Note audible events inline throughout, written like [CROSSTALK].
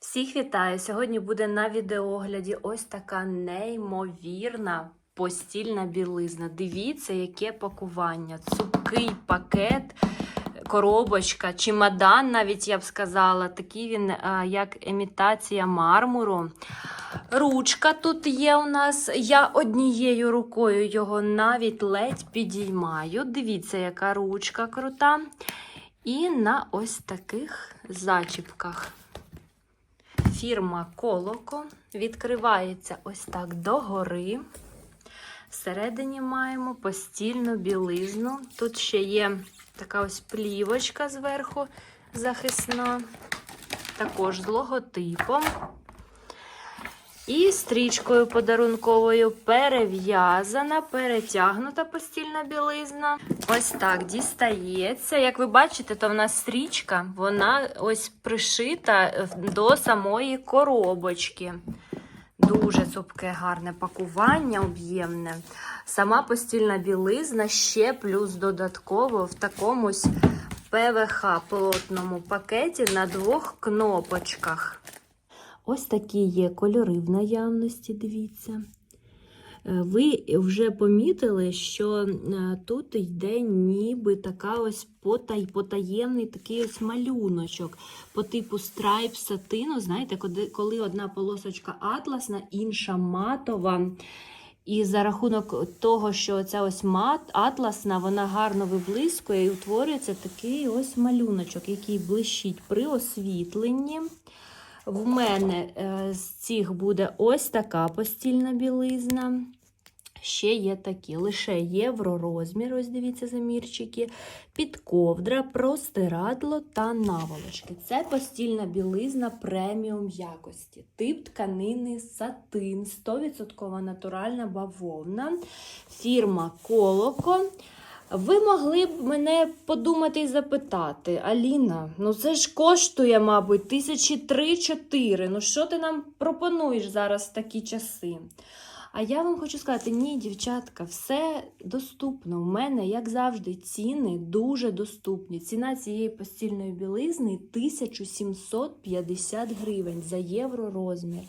Всіх вітаю! Сьогодні буде на відеогляді ось така неймовірна постільна білизна. Дивіться, яке пакування. Цупкий пакет, коробочка, чемодан, навіть я б сказала. Такий він, як імітація мармуру. Ручка тут є у нас. Я однією рукою його навіть ледь підіймаю. Дивіться, яка ручка крута. І на ось таких зачіпках. Фірма Колоко. Відкривається ось так догори. Всередині маємо постільну білизну. Тут ще є така ось плівочка зверху захисна, також з логотипом. І стрічкою подарунковою перев'язана, перетягнута постільна білизна. Ось так дістається. Як ви бачите, то в нас стрічка, вона ось пришита до самої коробочки. Дуже цупке, гарне пакування, об'ємне. Сама постільна білизна ще плюс додатково в такомусь ПВХ плотному пакеті на двох кнопочках. Ось такі є кольори в наявності, дивіться. Е, Ви вже помітили, що е, тут йде ніби така ось потай, потаємний такий ось малюночок по типу страйп сатину. Знаєте, коли, одна полосочка атласна, інша матова. І за рахунок того, що ця ось мат атласна, вона гарно виблискує і утворюється такий ось малюночок, який блищить при освітленні. В мене е, з цих буде ось така постільна білизна. Ще є такі, лише євророзмір, ось дивіться замірчики, підковдра, простирадло та наволочки. Це постільна білизна преміум якості. Тип тканини сатин, 100% натуральна бавовна, фірма Колоко. Ви могли б мене подумати і запитати, Аліна, ну це ж коштує, мабуть, тисячі три-чотири. Ну що ти нам пропонуєш зараз в такі часи? А я вам хочу сказати, ні, дівчатка, все доступно. У мене, як завжди, ціни дуже доступні. Ціна цієї постільної білизни 1750 гривень за євро розмір.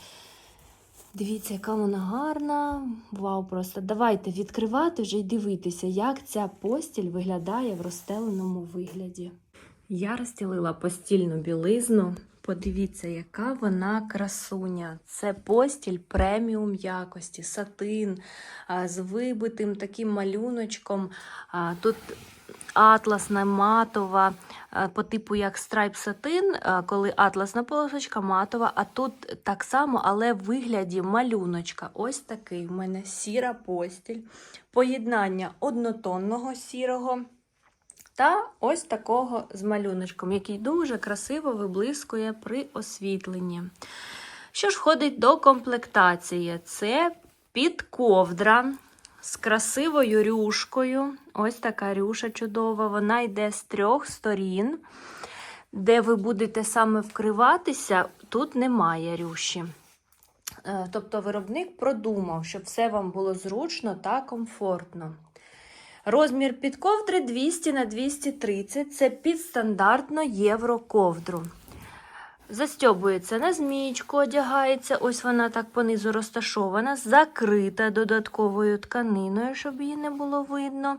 Дивіться, яка вона гарна. Вау, просто давайте відкривати вже і дивитися, як ця постіль виглядає в розстеленому вигляді. Я розстілила постільну білизну. Подивіться, яка вона красуня. Це постіль преміум якості, сатин з вибитим таким малюночком. Тут атласна матова, по типу як страйп сатин, коли атласна полосочка матова, а тут так само, але в вигляді малюночка. Ось такий в мене сіра постіль, поєднання однотонного сірого. Та ось такого з малюночком, який дуже красиво виблискує при освітленні. Що ж входить до комплектації? Це підковдра з красивою рюшкою. Ось така рюша чудова. Вона йде з трьох сторін. Де ви будете саме вкриватися, тут немає рюші. Е, Тобто виробник продумав, щоб все вам було зручно та комфортно. Розмір підковдри 200 на 230 це підстандартно євроковдру. Застьобується на змієчку, одягається, ось вона так понизу розташована, закрита додатковою тканиною, щоб її не було видно.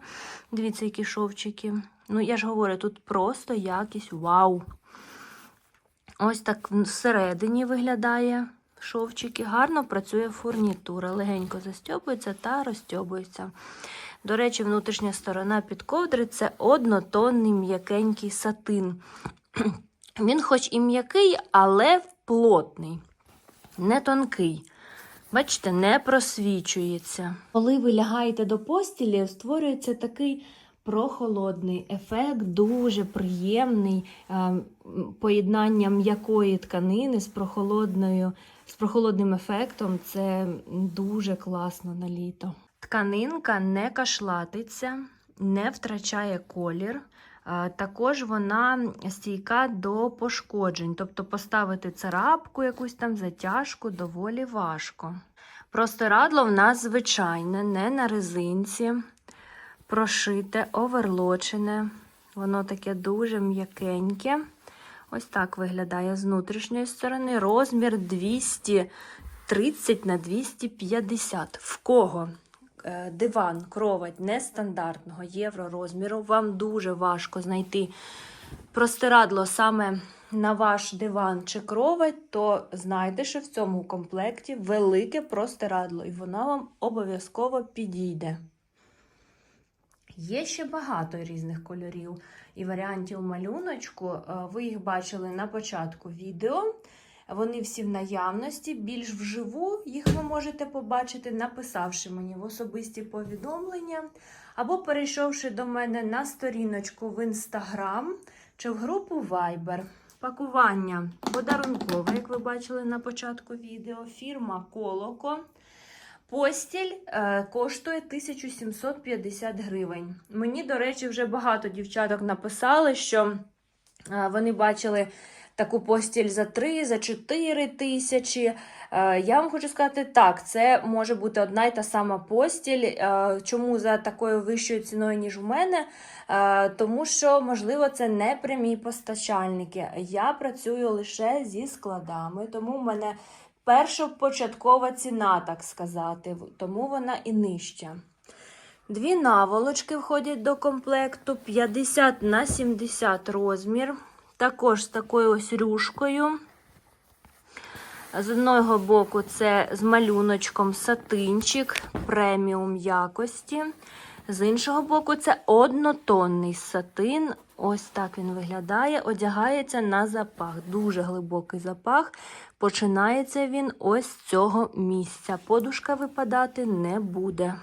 Дивіться, які шовчики. Ну, я ж говорю, тут просто якість вау. Ось так всередині виглядає шовчики. Гарно працює фурнітура. Легенько застьобується та розтьобується. До речі, внутрішня сторона підковдри це однотонний м'якенький сатин. [CLEARS THROAT] Він, хоч і м'який, але плотний, не тонкий. Бачите, не просвічується. Коли ви лягаєте до постілі, створюється такий прохолодний ефект, дуже приємний е, поєднання м'якої тканини з прохолодною, з прохолодним ефектом. Це дуже класно на літо. Тканинка не кашлатиться, не втрачає колір. Також вона стійка до пошкоджень, тобто поставити царапку, якусь там затяжку доволі важко. Простирадло в нас звичайне, не на резинці, прошите, оверлочене. Воно таке дуже м'якеньке. Ось так виглядає з внутрішньої сторони. Розмір 230 на 250. В кого? Е, Диван, кровать нестандартного євро розміру. Вам дуже важко знайти простирадло саме на ваш диван чи кровать, то знайте, що в цьому комплекті велике простирадло, і воно вам обов'язково підійде. Є ще багато різних кольорів і варіантів малюночку. Е, Ви їх бачили на початку відео. Вони всі в наявності. Більш вживу їх ви можете побачити, написавши мені в особисті повідомлення, або перейшовши до мене на сторіночку в Instagram чи в групу Viber. Пакування подарункове, як ви бачили на початку відео, фірма Колоко. Постіль е, коштує 1750 гривень. Мені, до речі, вже багато дівчаток написали, що е, вони бачили таку постіль за 3, за 4 тисячі. Е, я вам хочу сказати, так, це може бути одна й та сама постіль. Е, чому за такою вищою ціною, ніж у мене? Е, тому що, можливо, це не прямі постачальники. Я працюю лише зі складами, тому в мене першопочаткова ціна, так сказати, тому вона і нижча. Дві наволочки входять до комплекту 50 на 70 розмір. Також з такою ось рюшкою. З одного боку це з малюночком сатинчик преміум якості. З іншого боку, це однотонний сатин. Ось так він виглядає. Одягається на запах. Дуже глибокий запах. Починається він ось з цього місця. Подушка випадати не буде.